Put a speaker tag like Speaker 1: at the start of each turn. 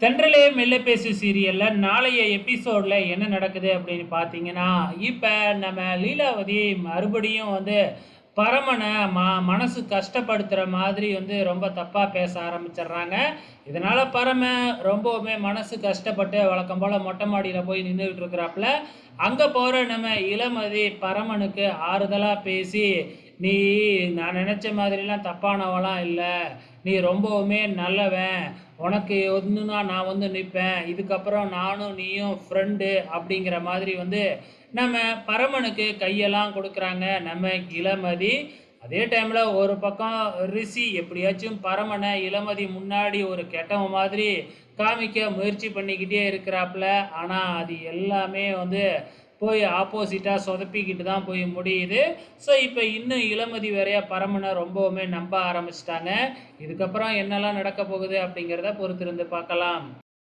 Speaker 1: தென்றலே மெல்ல பேசு நாளைய எபிசோடில் என்ன நடக்குது அப்படின்னு பார்த்தீங்கன்னா இப்போ நம்ம லீலாவதி மறுபடியும் வந்து பரமனை ம மனசு கஷ்டப்படுத்துகிற மாதிரி வந்து ரொம்ப தப்பாக பேச ஆரம்பிச்சிடுறாங்க. இதனால் பரம ரொம்பவுமே மனசு கஷ்டப்பட்டு வழக்கம் போல் மொட்டை மாடியில் போய் நின்றுக்கிட்டு இருக்கிறாப்புல அங்கே போகிற நம்ம இளமதி பரமனுக்கு ஆறுதலாக பேசி நீ நான் நினச்ச மாதிரிலாம் தப்பானவளாம் இல்லை. நீ ரொம்பவுமே நல்லவன். உனக்கு ஒன்றுனா நான் வந்து நிற்பேன் இதுக்கப்புறம் நானும் நீயும் ஃப்ரெண்டு அப்படிங்கிற மாதிரி வந்து நம்ம பரமனுக்கு கையெல்லாம் கொடுக்குறாங்க. நம்ம இளமதி அதே டைமில் ஒரு பக்கம் ரிஷி எப்படியாச்சும் பரமனை இளமதி முன்னாடி ஒரு கெட்டவன் மாதிரி காமிக்க முயற்சி பண்ணிக்கிட்டே இருக்கிறாப்புல. ஆனால் அது எல்லாமே வந்து போய் ஆப்போசிட்டாக சொதப்பிக்கிட்டு தான் போய் முடியுது. ஸோ இப்போ இன்னும் இளமதி வேறையா பரமனை ரொம்பவுமே நம்ப ஆரம்பிச்சிட்டாங்க. இதுக்கப்புறம் என்னெல்லாம் நடக்க போகுது அப்படிங்கிறத பொறுத்திருந்து பார்க்கலாம்.